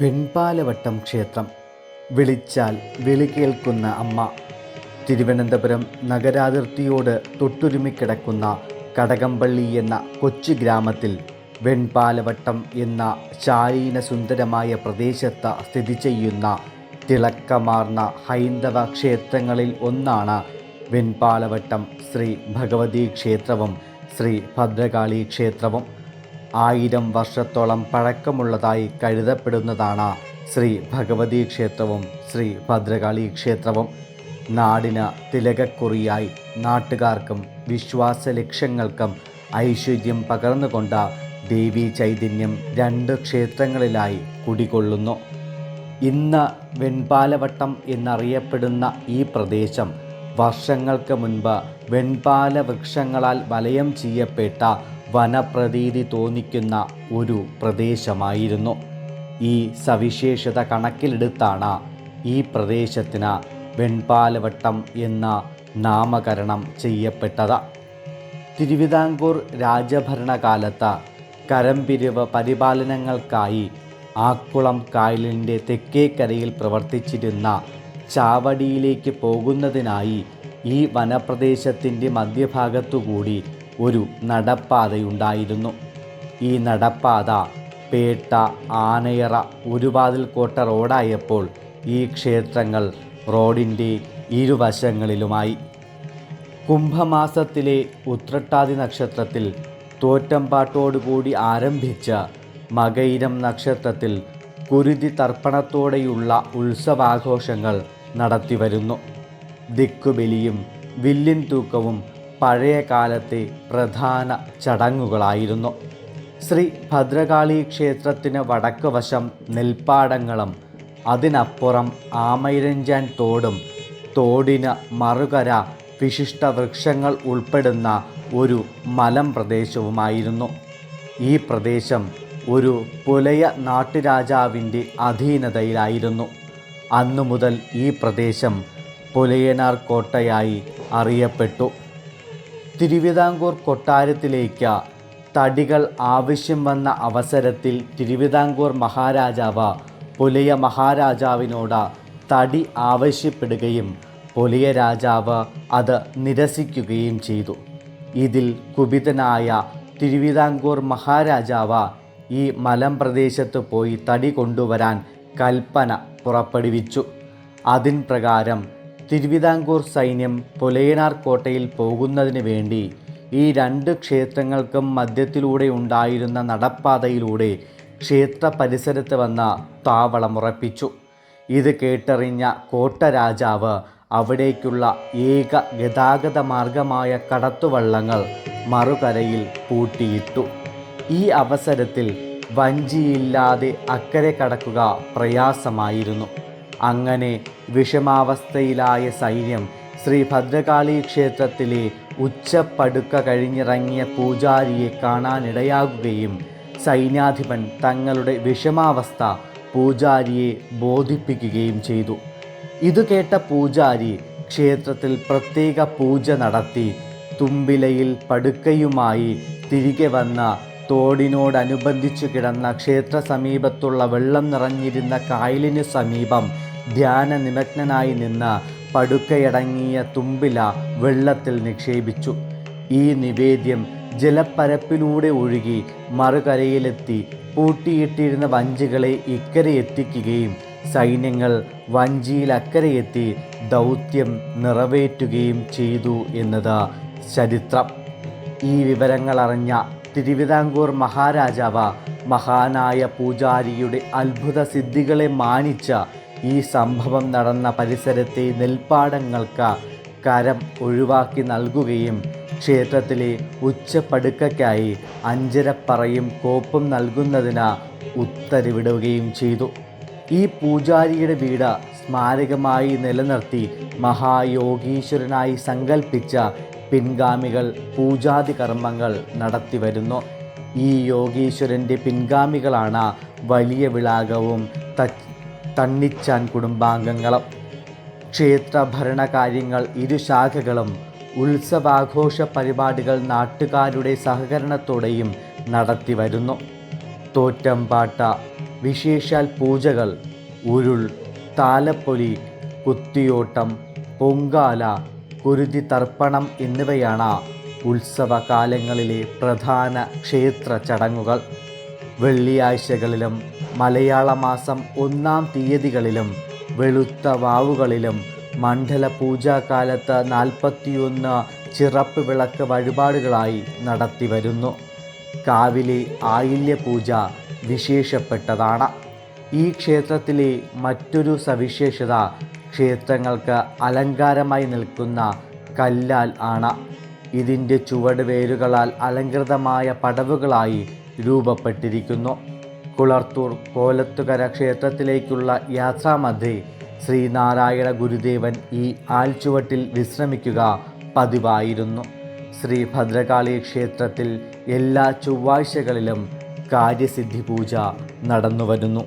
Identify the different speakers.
Speaker 1: വെൺപാലവട്ടം ക്ഷേത്രം. വിളിച്ചാൽ വിളി കേൾക്കുന്ന അമ്മ. തിരുവനന്തപുരം നഗരാതിർത്തിയോട് തൊട്ടുരുമിക്കിടക്കുന്ന കടകംപള്ളി എന്ന കൊച്ചു ഗ്രാമത്തിൽ വെൺപാലവട്ടം എന്ന ശാലീന സുന്ദരമായ പ്രദേശത്ത് സ്ഥിതി ചെയ്യുന്ന തിളക്കമാർന്ന ഹൈന്ദവ ക്ഷേത്രങ്ങളിൽ ഒന്നാണ് വെൺപാലവട്ടം. ശ്രീ ഭഗവതി ക്ഷേത്രവും ശ്രീ ഭദ്രകാളി ക്ഷേത്രവും. ആയിരം വർഷത്തോളം പഴക്കമുള്ളതായി കരുതപ്പെടുന്നതാണ് ശ്രീ ഭഗവതി ക്ഷേത്രവും ശ്രീ ഭദ്രകാളി ക്ഷേത്രവും. നാടിന് തിലകക്കുറിയായി നാട്ടുകാർക്കും വിശ്വാസ ലക്ഷ്യങ്ങൾക്കും ഐശ്വര്യം പകർന്നുകൊണ്ട് ദേവി ചൈതന്യം രണ്ട് ക്ഷേത്രങ്ങളിലായി കുടികൊള്ളുന്നു. ഇന്ന് വെൺപാലവട്ടം എന്നറിയപ്പെടുന്ന ഈ പ്രദേശം വർഷങ്ങൾക്ക് മുൻപ് വെൺപാല വൃക്ഷങ്ങളാൽ വലയം ചെയ്യപ്പെട്ട വനപ്രതീതി തോന്നിക്കുന്ന ഒരു പ്രദേശമായിരുന്നു. ഈ സവിശേഷത കണക്കിലെടുത്താണ് ഈ പ്രദേശത്തിന് വെൺപാലവട്ടം എന്ന നാമകരണം ചെയ്യപ്പെട്ടത്. തിരുവിതാംകൂർ രാജഭരണകാലത്ത് കരംപിരിവ് പരിപാലനങ്ങൾക്കായി ആക്കുളം കായലിന്റെ തെക്കേക്കരയിൽ പ്രവർത്തിച്ചിരുന്ന ചാവടിയിലേക്ക് പോകുന്നതിനായി ഈ വനപ്രദേശത്തിന്റെ മധ്യഭാഗത്തുകൂടി ഒരു നടപ്പാതയുണ്ടായിരുന്നു. ഈ നടപ്പാത പേട്ട ആനയറ ഒരുവാതിൽ കോട്ട റോഡായപ്പോൾ ഈ ക്ഷേത്രങ്ങൾ റോഡിന്റെ ഇരുവശങ്ങളിലുമായി. കുംഭമാസത്തിലെ ഉത്രട്ടാതി നക്ഷത്രത്തിൽ തോറ്റമ്പാട്ടോടുകൂടി ആരംഭിച്ച മകൈരം നക്ഷത്രത്തിൽ കുരുതി തർപ്പണത്തോടെയുള്ള ഉത്സവാഘോഷങ്ങൾ നടത്തിവരുന്നു. ദിക്കുബലിയും വില്ലിൻ തൂക്കവും പഴയ കാലത്തെ പ്രധാന ചടങ്ങുകളായിരുന്നു. ശ്രീ ഭദ്രകാളി ക്ഷേത്രത്തിന് വടക്ക് വശം നെൽപ്പാടങ്ങളും അതിനപ്പുറം ആമയിരഞ്ചാൻ തോടും തോടിന് മറുകര വിശിഷ്ട വൃക്ഷങ്ങൾ ഉൾപ്പെടുന്ന ഒരു മലം പ്രദേശവുമായിരുന്നു. ഈ പ്രദേശം ഒരു പുലയ നാട്ടുരാജാവിന്റെ അധീനതയിലായിരുന്നു. അന്നു മുതൽ ഈ പ്രദേശം പുലയനാർ കോട്ടയായി അറിയപ്പെട്ടു. തിരുവിതാംകൂർ കൊട്ടാരത്തിലേക്ക് തടികൾ ആവശ്യം വന്ന അവസരത്തിൽ തിരുവിതാംകൂർ മഹാരാജാവ് പുലിയ മഹാരാജാവിനോട് തടി ആവശ്യപ്പെടുകയും പുലിയ രാജാവ് അത് നിരസിക്കുകയും ചെയ്തു. ഇതിൽ കുപിതനായ തിരുവിതാംകൂർ മഹാരാജാവ് ഈ മലം പ്രദേശത്ത് പോയി തടി കൊണ്ടുവരാൻ കൽപ്പന പുറപ്പെടുവിച്ചു. അതിൻ പ്രകാരം തിരുവിതാംകൂർ സൈന്യം പുലയനാർ കോട്ടയിൽ പോകുന്നതിന് വേണ്ടി ഈ രണ്ട് ക്ഷേത്രങ്ങൾക്കും മധ്യത്തിലൂടെ ഉണ്ടായിരുന്ന നടപ്പാതയിലൂടെ ക്ഷേത്ര പരിസരത്ത് വന്ന താവളമുറപ്പിച്ചു ഇത് കേട്ടറിഞ്ഞ കോട്ട രാജാവ് അവിടേക്കുള്ള ഏക ഗതാഗത മാർഗമായ കടത്തുവള്ളങ്ങൾ മറുകരയിൽ പൂട്ടിയിട്ടു. ഈ അവസരത്തിൽ വഞ്ചിയില്ലാതെ അക്കരെ കടക്കുക പ്രയാസമായിരുന്നു. അങ്ങനെ വിഷമാവസ്ഥയിലായ സൈന്യം ശ്രീ ഭദ്രകാളി ക്ഷേത്രത്തിലെ ഉച്ചപ്പടുക്ക കഴിഞ്ഞിറങ്ങിയ പൂജാരിയെ കാണാനിടയാകുകയും സൈന്യാധിപൻ തങ്ങളുടെ വിഷമാവസ്ഥ പൂജാരിയെ ബോധിപ്പിക്കുകയും ചെയ്തു. ഇത് കേട്ട പൂജാരി ക്ഷേത്രത്തിൽ പ്രത്യേക പൂജ നടത്തി തുമ്പിലയിൽ പടുക്കയുമായി തിരികെ വന്ന തോടിനോടനുബന്ധിച്ചു കിടന്ന ക്ഷേത്ര സമീപത്തുള്ള വെള്ളം നിറഞ്ഞിരുന്ന കായലിനു സമീപം ധ്യാന നിമഗ്നനായി നിന്ന പടുക്കയടങ്ങിയ തുമ്പില വെള്ളത്തിൽ നിക്ഷേപിച്ചു. ഈ നിവേദ്യം ജലപ്പരപ്പിലൂടെ ഒഴുകി മറുകരയിലെത്തി പൂട്ടിയിട്ടിരുന്ന വഞ്ചികളെ ഇക്കരെ എത്തിക്കുകയും സൈന്യങ്ങൾ വഞ്ചിയിൽ അക്കരയെത്തി ദൗത്യം നിറവേറ്റുകയും ചെയ്തു എന്നത് ചരിത്രം. ഈ വിവരങ്ങൾ അറിഞ്ഞ തിരുവിതാംകൂർ മഹാരാജാവ മഹാനായ പൂജാരിയുടെ അത്ഭുത സിദ്ധികളെ മാനിച്ച ഈ സംഭവം നടന്ന പരിസരത്തെ നെൽപ്പാടങ്ങൾക്ക് കരം ഒഴിവാക്കി നൽകുകയും ക്ഷേത്രത്തിലെ ഉച്ചപ്പടുക്കയ്ക്കായി അഞ്ചരപ്പറയും കോപ്പും നൽകുന്നതിന് ഉത്തരവിടുകയും ചെയ്തു. ഈ പൂജാരിയുടെ വീട് സ്മാരകമായി നിലനിർത്തി മഹായോഗീശ്വരനായി സങ്കൽപ്പിച്ച പിൻഗാമികൾ പൂജാതി കർമ്മങ്ങൾ നടത്തി വരുന്നു ഈ യോഗീശ്വരന്റെ പിൻഗാമികളാണ് വലിയ വിളാകവും ത തണ്ണിച്ചാൻ കുടുംബാംഗങ്ങളും ക്ഷേത്ര ഭരണകാര്യങ്ങൾ ഇരു ശാഖകളും ഉത്സവാഘോഷ പരിപാടികൾ നാട്ടുകാരുടെ സഹകരണത്തോടെയും നടത്തിവരുന്നു. തോറ്റമ്പാട്ട വിശേഷാൽ പൂജകൾ ഉരുൾ താലപ്പൊലി കുത്തിയോട്ടം പൊങ്കാല കുരുതി തർപ്പണം എന്നിവയാണ് ഉത്സവകാലങ്ങളിലെ പ്രധാന ക്ഷേത്ര ചടങ്ങുകൾ വെള്ളിയാഴ്ചകളിലും മലയാള മാസം ഒന്നാം തീയതികളിലും വെളുത്ത വാവുകളിലും മണ്ഡല പൂജാകാലത്ത് നാൽപ്പത്തിയൊന്ന് ചിറപ്പ് വിളക്ക് വഴിപാടുകളായി നടത്തിവരുന്നു. കാവിലെ ആയില്യ പൂജ വിശേഷപ്പെട്ടതാണ്. ഈ ക്ഷേത്രത്തിലെ മറ്റൊരു സവിശേഷത ക്ഷേത്രങ്ങൾക്ക് അലങ്കാരമായി നിൽക്കുന്ന കല്ലാൽ ആണ്. ഇതിന്റെ ചുവട് വേരുകളാൽ അലങ്കൃതമായ പടവുകളായി രൂപപ്പെട്ടിരിക്കുന്നു. കുളർത്തൂർ കോലത്തുകര ക്ഷേത്രത്തിലേക്കുള്ള യാത്രാമധ്യേ ശ്രീനാരായണ ഗുരുദേവൻ ഈ ആൽച്ചുവട്ടിൽ വിശ്രമിക്കുക പതിവായിരുന്നു. ശ്രീ ഭദ്രകാളി ക്ഷേത്രത്തിൽ എല്ലാ ചൊവ്വാഴ്ചകളിലും കാര്യസിദ്ധി പൂജ നടന്നുവരുന്നു.